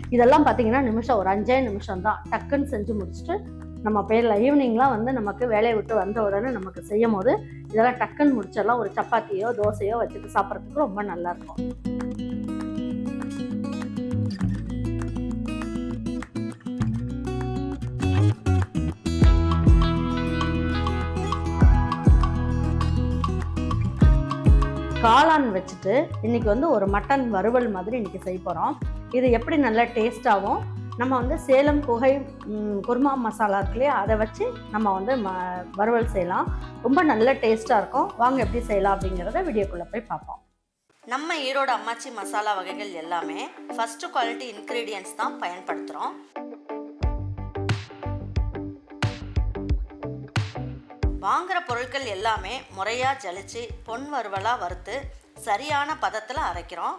இதெல்லாம் பார்த்தீங்கன்னா நிமிஷம் ஒரு அஞ்சே நிமிஷம் தான். டக்குன்னு செஞ்சு முடிச்சுட்டு நம்ம பேரில் ஈவினிங்லாம் வந்து நமக்கு வேலையை விட்டு வந்த உடனே நமக்கு செய்யும் போது இதெல்லாம் டக்குன்னு முடிச்சிடலாம். ஒரு சப்பாத்தியோ தோசையோ வச்சுட்டு சாப்பிட்றதுக்கு ரொம்ப நல்லா இருக்கும். காளான் வச்சுட்டு இன்னைக்கு வந்து ஒரு மட்டன் வறுவல் மாதிரி இன்னைக்கு செய்ய போகிறோம் இது எப்படி நல்லா டேஸ்ட்டாகவும் நம்ம வந்து சேலம் குகை குருமா மசாலா இருக்கு இல்லையா அதை வச்சு நம்ம வந்து ம வறுவல் செய்யலாம். ரொம்ப நல்ல டேஸ்ட்டாக இருக்கும். வாங்க எப்படி செய்யலாம் அப்படிங்கிறத வீடியோக்குள்ளே போய் பார்ப்போம். நம்ம ஈரோடு அம்மாச்சி மசாலா வகைகள் எல்லாமே ஃபஸ்ட்டு குவாலிட்டி இன்க்ரீடியன்ஸ் தான் பயன்படுத்துகிறோம் வாங்குகிற பொருட்கள் எல்லாமே முறையாக ஜலிச்சு பொன் வறுவலாக வறுத்து சரியான பதத்தில் அரைக்கிறோம்.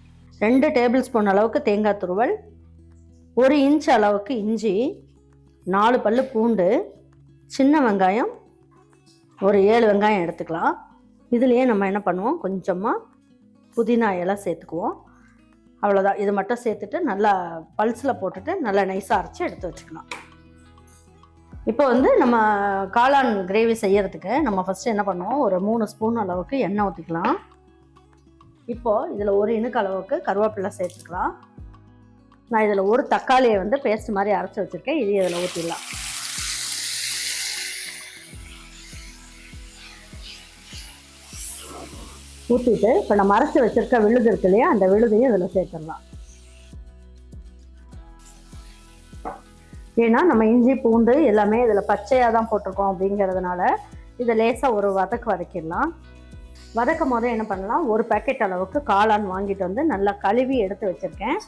ரெண்டு டேபிள் ஸ்பூன் அளவுக்கு தேங்காய் துருவல் ஒரு இன்ச் அளவுக்கு இஞ்சி நாலு பல் பூண்டு சின்ன வெங்காயம் ஒரு ஏழு வெங்காயம் எடுத்துக்கலாம். இதுலேயே நம்ம என்ன பண்ணுவோம்? கொஞ்சமாக புதினா இலை சேர்த்துக்குவோம். அவ்வளோதான் இது மட்டும் சேர்த்துட்டு நல்லா பல்ஸில் போட்டுட்டு நல்லா நைஸாக அரைச்சி எடுத்து வச்சுக்கலாம். இப்போ வந்து நம்ம காளான் கிரேவி செய்யறதுக்கு நம்ம ஃபஸ்ட்டு என்ன பண்ணுவோம்? ஒரு மூணு ஸ்பூன் அளவுக்கு எண்ணெய் ஊற்றிக்கலாம் இப்போ இதில் ஒரு இணுக்களவுக்கு கருவேப்பிலை சேர்த்துக்கலாம். நான் இதில் ஒரு தக்காளியை வந்து பேஸ்ட் மாதிரி அரைச்சி வச்சுருக்கேன். இது இதில் ஊற்றிடலாம் ஊற்றிட்டு இப்போ நம்ம அரைச்சி வச்சிருக்க விழுது இருக்கு இல்லையா அந்த விழுதையும் இதில் சேர்த்துடலாம். ஏன்னா நம்ம இஞ்சி பூண்டு எல்லாமே இதில் பச்சையாக தான் போட்டிருக்கோம் அப்படிங்கிறதுனால இதை லேசாக ஒரு வதக்கு வதக்கிடலாம். வதக்கும் போது என்ன பண்ணலாம்? ஒரு பேக்கெட் அளவுக்கு காளான் வாங்கிட்டு வந்து நல்லா கழுவி எடுத்து வச்சிருக்கேன்.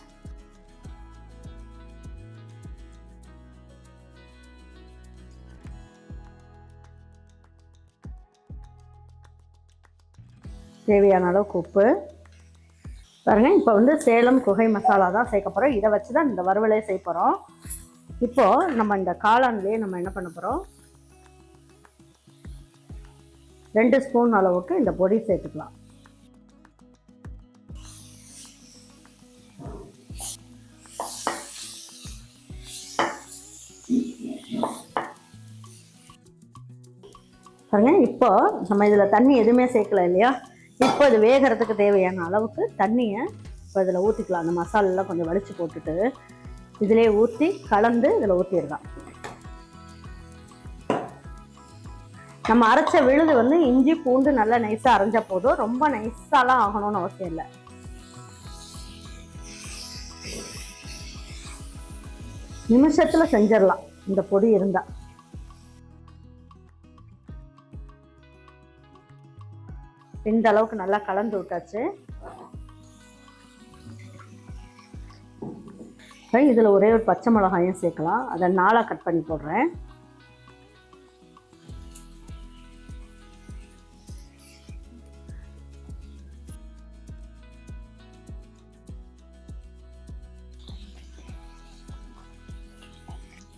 தேவையான அளவுக்கு உப்பு. பாருங்க இப்போ வந்து சேலம் குகை மசாலா தான் சேர்க்க போகிறோம் இதை வச்சு தான் இந்த வறுவலே செய்ய போகிறோம் இப்போ நம்ம இந்த காளான்லேயே நம்ம என்ன பண்ண போகிறோம் ரெண்டு ஸ்பூன் அளவுக்கு இந்த பொடி சேர்த்துக்கலாம். பாருங்க இப்போ நம்ம இதில் தண்ணி எதுவுமே சேர்க்கல இல்லையா? இப்போ இது வேகிறதுக்கு தேவையான அளவுக்கு தண்ணியை இப்போ இதில் ஊற்றிக்கலாம் அந்த மசாலெல்லாம் கொஞ்சம் வலிச்சு போட்டுட்டு இதிலே ஊற்றி கலந்து இதில் ஊற்றிடலாம் நம்ம அரைச்ச விழுது வந்து இஞ்சி பூண்டு நல்லா நைஸாக அரைஞ்சா போதும். ரொம்ப நைஸாலாம் ஆகணும்னு அவசியம் இல்லை. நிமிஷத்துல செஞ்சிடலாம். இந்த பொடி இருந்தா. இந்த அளவுக்கு நல்லா கலந்து விட்டாச்சு. இதில் இதுல ஒரே ஒரு பச்சை மிளகாயும் சேர்க்கலாம். அதை நாளாக கட் பண்ணி போடுறேன்.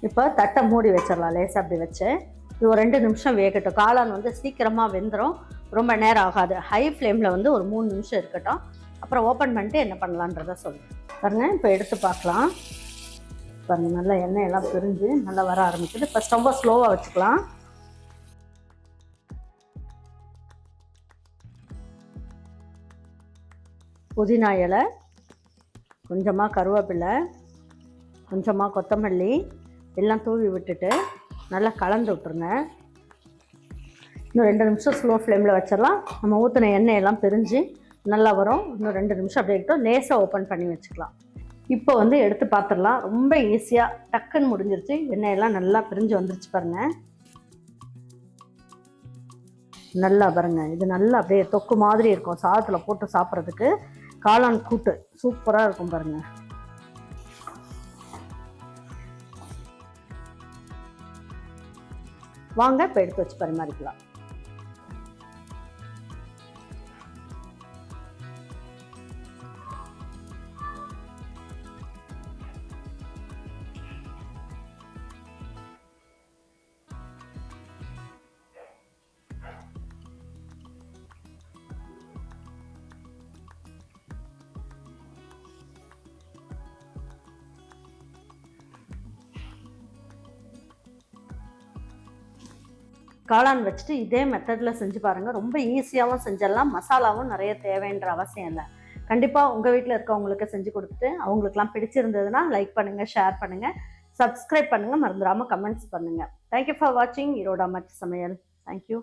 இப்போ தட்டை மூடி வச்சிடலாம் லேசாக அப்படி வச்சு. இது ஒரு ரெண்டு நிமிஷம் வேகட்டும். காளான் வந்து சீக்கிரமாக வெந்துடும் ரொம்ப நேரம் ஆகாது. ஹை ஃப்ளேமில் வந்து ஒரு மூணு நிமிஷம் இருக்கட்டும். அப்புறம் ஓப்பன் பண்ணிட்டு என்ன பண்ணலான்றத சொல்லுங்கள் பாருங்க இப்போ எடுத்து பார்க்கலாம். பாருங்க நல்லா எண்ணெய் எல்லாம் பிரிஞ்சு நல்லா வர ஆரம்பிக்குது. இப்போ ஸ்டவ்வை ஸ்லோவாக வச்சுக்கலாம். புதினா இலை கொஞ்சமாக கருவேப்பிலை கொஞ்சமாக கொத்தமல்லி எல்லாம் தூவி விட்டுட்டு நல்லா கலந்து விட்ருங்க இன்னும் ரெண்டு நிமிஷம் ஸ்லோ ஃப்ளேமில் வச்சிடலாம். நம்ம ஊற்றின எண்ணெய் எல்லாம் பிரிஞ்சு நல்லா வரும். இன்னும் ரெண்டு நிமிஷம் அப்படியே இருக்கட்டும். லேசாக ஓப்பன் பண்ணி வச்சுக்கலாம். இப்போ வந்து எடுத்து பார்த்துடலாம் ரொம்ப ஈஸியாக டக்குன்னு முடிஞ்சிருச்சு. எண்ணெயெல்லாம் நல்லா பிரிஞ்சு வந்துருச்சு பாருங்க. நல்லா பாருங்க. இது நல்லா அப்படியே தொக்கு மாதிரி இருக்கும். சாதத்தில் போட்டு சாப்பிட்றதுக்கு. காளான் கூட்டு. சூப்பராக இருக்கும் பாருங்கள் வாங்க இப்போ எடுத்து வச்சு பரிமாறிக்கலாம். காளான் வச்சுட்டு இதே மெத்தடில் செஞ்சு பாருங்கள் ரொம்ப ஈஸியாகவும் செஞ்சிடலாம். மசாலாவும் நிறைய தேவைன்ற அவசியம் இல்லை. கண்டிப்பாக உங்கள் வீட்டில் இருக்கவங்களுக்கு செஞ்சு கொடுத்துட்டு அவங்களுக்குலாம் பிடிச்சிருந்ததுன்னா லைக் பண்ணுங்கள் ஷேர் பண்ணுங்கள் சப்ஸ்கிரைப் பண்ணுங்கள் மறந்துடாமல் கமெண்ட்ஸ் பண்ணுங்கள் தேங்க்யூ ஃபார் வாட்சிங் ஈரோடா மச் சமையல். தேங்க்யூ